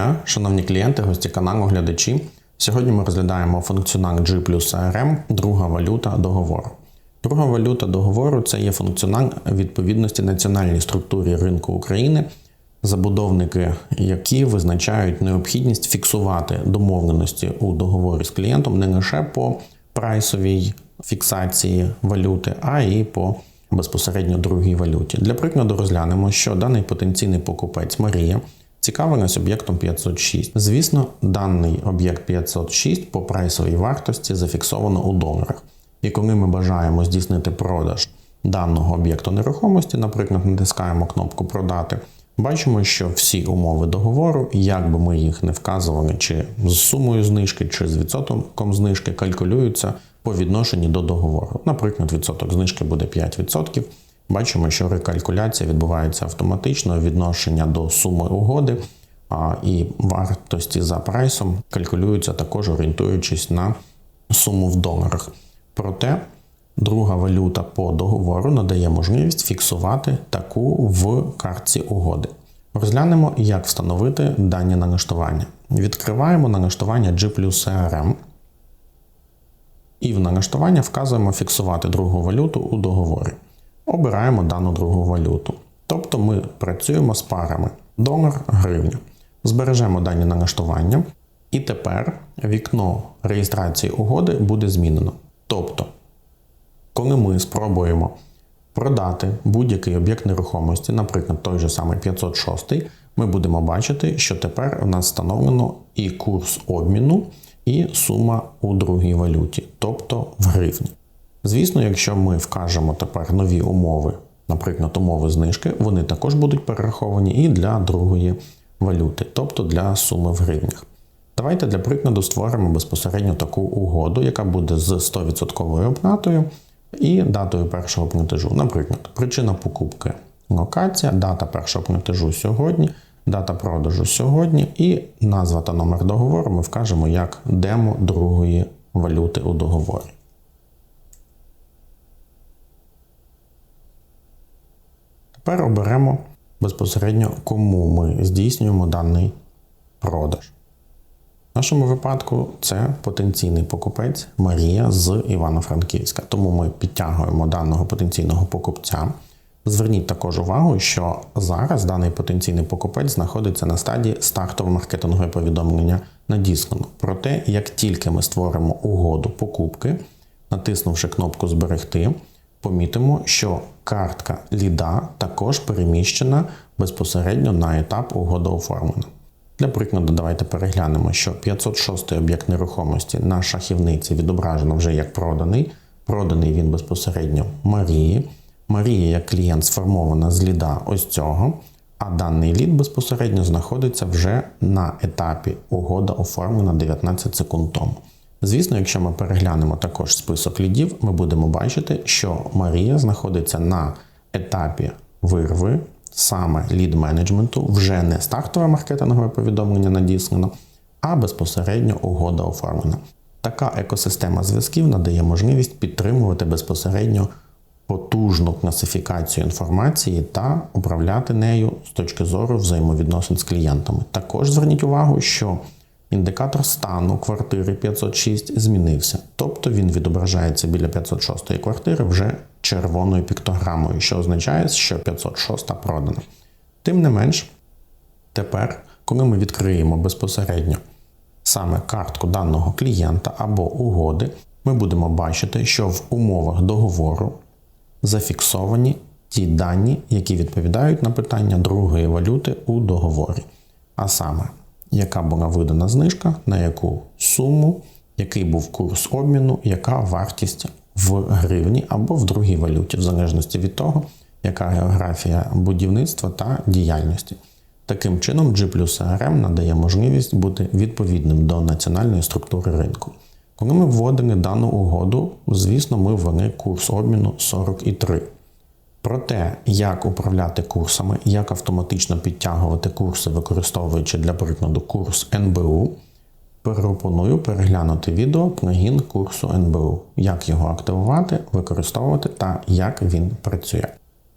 дня, шановні клієнти, гості каналу, глядачі. Сьогодні ми розглядаємо функціонал G плюс ARM, друга валюта договору. Друга валюта договору це є функціонал відповідності національній структурі ринку України, забудовники, які визначають необхідність фіксувати домовленості у договорі з клієнтом не лише по прайсовій фіксації валюти, а й по безпосередньо другій валюті. Для прикладу розглянемо, що даний потенційний покупець Марія цікавилась об'єктом 506. Звісно, даний об'єкт 506 по прайсовій вартості зафіксовано у доларах. І коли ми бажаємо здійснити продаж даного об'єкту нерухомості, наприклад, натискаємо кнопку Продати. Бачимо, що всі умови договору, як би ми їх не вказували, чи з сумою знижки, чи з відсотком знижки, калькулюються по відношенню до договору. Наприклад, відсоток знижки буде 5%. Бачимо, що рекалькуляція відбувається автоматично, відношення до суми угоди і вартості за прайсом калькулюються також орієнтуючись на суму в доларах. Проте друга валюта по договору надає можливість фіксувати таку в картці угоди. Розглянемо, як встановити дані налаштування. Відкриваємо налаштування G CRM і в налаштування вказуємо фіксувати другу валюту у договорі. Обираємо дану другу валюту. Тобто ми працюємо з парами долар гривня. Збережемо дані налаштування. І тепер вікно реєстрації угоди буде змінено. Тобто, коли ми спробуємо продати будь-який об'єкт нерухомості, наприклад, той же самий 506, ми будемо бачити, що тепер у нас встановлено і курс обміну, і сума у другій валюті, тобто в гривні. Звісно, якщо ми вкажемо тепер нові умови, наприклад, умови знижки, вони також будуть перераховані і для другої валюти, тобто для суми в гривнях. Давайте для прикладу створимо безпосередньо таку угоду, яка буде з 100% оплатою і датою першого платежу. Наприклад, причина покупки локація, дата першого платежу сьогодні, дата продажу сьогодні, і назва та номер договору ми вкажемо як демо другої валюти у договорі. Тепер оберемо безпосередньо, кому ми здійснюємо даний продаж. В нашому випадку це потенційний покупець Марія з Івано-Франківська. Тому ми підтягуємо даного потенційного покупця. Зверніть також увагу, що зараз даний потенційний покупець знаходиться на стадії стартового маркетингового повідомлення надіслано. Проте, як тільки ми створимо угоду покупки, натиснувши кнопку Зберегти, помітимо, що картка ліда також переміщена безпосередньо на етап угода оформлена. Для прикладу, давайте переглянемо, що 506 об'єкт нерухомості на шахівниці відображено вже як проданий. Проданий він безпосередньо Марії. Марія як клієнт сформована з ліда ось цього, а даний лід безпосередньо знаходиться вже на етапі угода оформлена 19 секунд тому. Звісно, якщо ми переглянемо також список лідів, ми будемо бачити, що Марія знаходиться на етапі вирви саме лід менеджменту, вже не стартове маркетингове повідомлення надіслано, а безпосередньо угода оформлена. Така екосистема зв'язків надає можливість підтримувати безпосередньо потужну класифікацію інформації та управляти нею з точки зору взаємовідносин з клієнтами. Також зверніть увагу, що індикатор стану квартири 506 змінився, тобто він відображається біля 506 квартири вже червоною піктограмою, що означає, що 506 продана. Тим не менш, тепер, коли ми відкриємо безпосередньо саме картку даного клієнта або угоди, ми будемо бачити, що в умовах договору зафіксовані ті дані, які відповідають на питання другої валюти у договорі. А саме, яка була видана знижка, на яку суму, який був курс обміну, яка вартість в гривні або в другій валюті, в залежності від того, яка географія будівництва та діяльності. Таким чином, G плюс CRM надає можливість бути відповідним до національної структури ринку. Коли ми вводили дану угоду, звісно, ми ввели курс обміну 43. Про те, як управляти курсами, як автоматично підтягувати курси, використовуючи для прикладу курс НБУ, пропоную переглянути відео плагін курсу НБУ, як його активувати, використовувати та як він працює.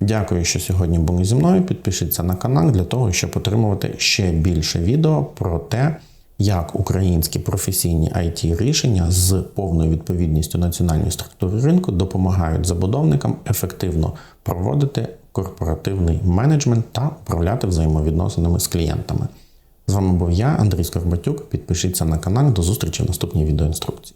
Дякую, що сьогодні були зі мною. Підпишіться на канал для того, щоб отримувати ще більше відео про те, як українські професійні it рішення з повною відповідністю національної структури ринку допомагають забудовникам ефективно проводити корпоративний менеджмент та управляти взаємовідносинами з клієнтами. З вами був я, Андрій Скорбатюк. Підпишіться на канал. До зустрічі в наступній відеоінструкції.